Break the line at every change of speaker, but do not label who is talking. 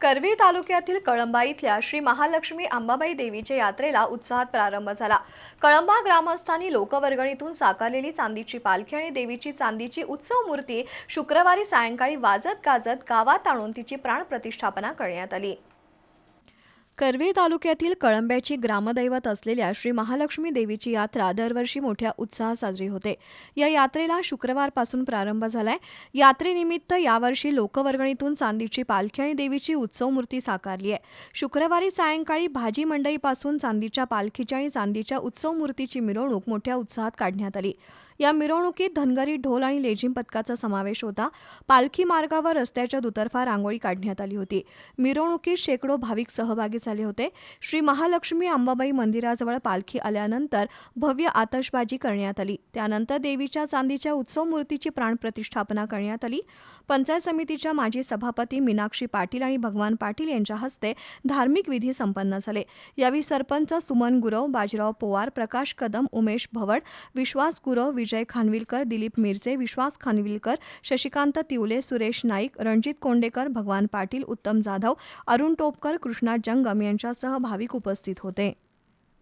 करवीर तालुक्यातील कळंबा इथल्या श्री महालक्ष्मी अंबाबाई देवीच्या यात्रेला उत्साहात प्रारंभ झाला. कळंबा ग्रामस्थांनी लोकवर्गणीतून साकारलेली चांदीची पालखी आणि देवीची चांदीची उत्सव मूर्ती शुक्रवारी सायंकाळी वाजत गाजत गावात आणून तिची प्राणप्रतिष्ठापना करण्यात आली. करवीर तालुक्यातील कळंब्याची ग्रामदैवत असलेल्या श्री महालक्ष्मी देवीची यात्रा दरवर्षी मोठ्या उत्साहात साजरी होते. या यात्रेला शुक्रवारपासून प्रारंभ झालाय. यात्रेनिमित्त यावर्षी लोकवर्गणीतून चांदीची पालखी आणि देवीची उत्सव मूर्ती साकारली आहे. शुक्रवारी सायंकाळी भाजी मंडईपासून चांदीच्या पालखीची आणि चांदीच्या उत्सव मूर्तीची मिरवणूक मोठ्या उत्साहात काढण्यात आली. या मिरवणुकीत धनगरी ढोल आणि लेझिम पथकाचा समावेश होता. पालखी मार्गावर रस्त्याच्या दुतर्फा रांगोळी काढण्यात आली होती. मिरवणुकीत शेकडो भाविक सहभागी झाले होते. श्री महालक्ष्मी अंबाबाई मंदिराजवळ पालखी आल्यानंतर भव्य आतषबाजी करण्यात आली. त्यानंतर देवीच्या चांदीच्या उत्सव मूर्तीची प्राणप्रतिष्ठापना करण्यात आली. पंचायत समितीच्या माजी सभापती मीनाक्षी पाटील आणि भगवान पाटील यांच्या हस्ते धार्मिक विधी संपन्न झाले. यावेळी सरपंच सुमन गुरव बाजीराव पोवार प्रकाश कदम उमेश भवड विश्वास गुरव विजय खानविलकर दिलीप मिरजे विश्वास खानविलकर शशिकांत तिवले सुरेश नाईक रणजित कोंडेकर भगवान पाटील उत्तम जाधव अरुण टोपकर कृष्णा जंगम यांच्यासह भाविक उपस्थित होते.